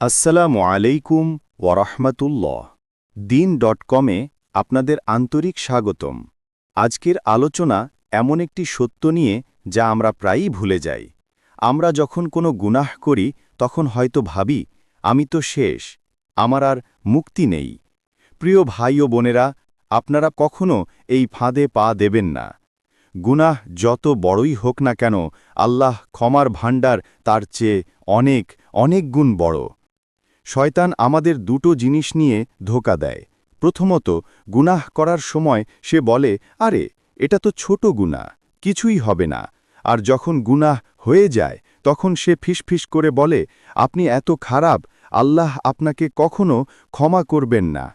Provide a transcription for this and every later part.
আসসালামু আলাইকুম ওরহমতুল্লাহ দিন ডট কমে আপনাদের আন্তরিক স্বাগতম। আজকের আলোচনা এমন একটি সত্য নিয়ে যা আমরা প্রায়ই ভুলে যাই। আমরা যখন কোনো গুনাহ করি, তখন হয়তো ভাবি, আমি তো শেষ, আমার আর মুক্তি নেই। প্রিয় ভাই ও বোনেরা, আপনারা কখনো এই ফাঁদে পা দেবেন না। গুনাহ যত বড়ই হোক না কেন, আল্লাহ ক্ষমার ভাণ্ডার তার চেয়ে অনেক অনেক গুণ বড়। শয়তান আমাদের দুটো জিনিস নিয়ে ধোকা দেয়। প্রথমত, গুনাহ করার সময় সে বলে, আরে, এটা তো ছোট গুনাহ, কিছুই হবে না। আর যখন গুনাহ হয়ে যায়, তখন সে ফিসফিস করে বলে, আপনি এত খারাপ, আল্লাহ আপনাকে কখনো ক্ষমা করবেন না।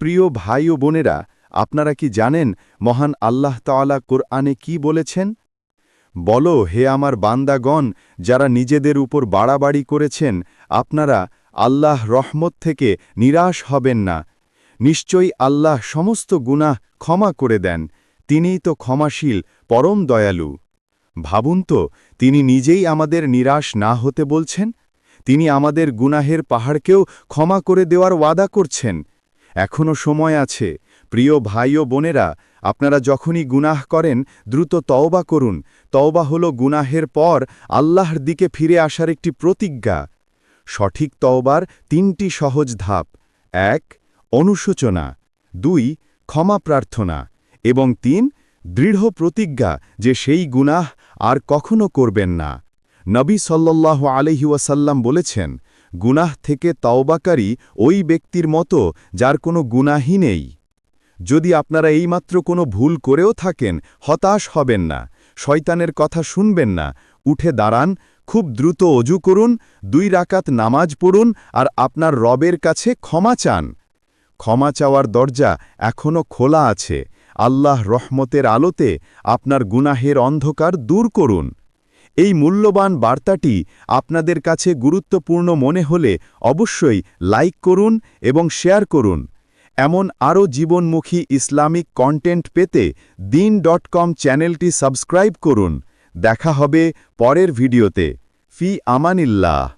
প্রিয় ভাই ও বোনেরা, আপনারা কি জানেন মহান আল্লাহ তাআলা কোরআনে কি বলেছেন? বলো, হে আমার বান্দাগণ, যারা নিজেদের উপর বাড়াবাড়ি করেছেন, আপনারা আল্লাহ রহমত থেকে নিরাশ হবেন না। নিশ্চয়ই আল্লাহ সমস্ত গুনাহ ক্ষমা করে দেন। তিনিই তো ক্ষমাশীল, পরম দয়ালু। ভাবুন তো, তিনি নিজেই আমাদের নিরাশ না হতে বলছেন? তিনি আমাদের গুনাহের পাহাড়কেও ক্ষমা করে দেওয়ার ওয়াদা করছেন। এখনও সময় আছে। প্রিয় ভাই ও বোনেরা, আপনারা যখনই গুনাহ করেন, দ্রুত তওবা করুন। তওবা হল গুনাহের পর আল্লাহর দিকে ফিরে আসার একটি প্রতিজ্ঞা। সঠিক তওবার তিনটি সহজ ধাপ। এক, অনুশোচনা। দুই, ক্ষমা প্রার্থনা। এবং তিন, দৃঢ় প্রতিজ্ঞা যে সেই গুনাহ আর কখনো করবেন না। নবী সাল্লাল্লাহ আলহি ওয়াসাল্লাম বলেছেন, গুনাহ থেকে তওবাকারী ওই ব্যক্তির মতো যার কোনো গুনাহই নেই। যদি আপনারা এইমাত্র কোনো ভুল করেও থাকেন, হতাশ হবেন না, শয়তানের কথা শুনবেন না, উঠে দাঁড়ান খুব দ্রুত অজু করুন, দুই রাকাত নামাজ পড়ুন আর আপনার রবের কাছে ক্ষমা চান। ক্ষমা চাওয়ার দরজা এখনও খোলা আছে। আল্লাহ রহমতের আলোতে আপনার গুনাহের অন্ধকার দূর করুন। এই মূল্যবান বার্তাটি আপনাদের কাছে গুরুত্বপূর্ণ মনে হলে অবশ্যই লাইক করুন এবং শেয়ার করুন। এমন আরও জীবনমুখী ইসলামিক কন্টেন্ট পেতে দিন ডট কম চ্যানেলটি সাবস্ক্রাইব করুন। দেখা হবে পরের ভিডিওতে। ফি আমানিল্লাহ।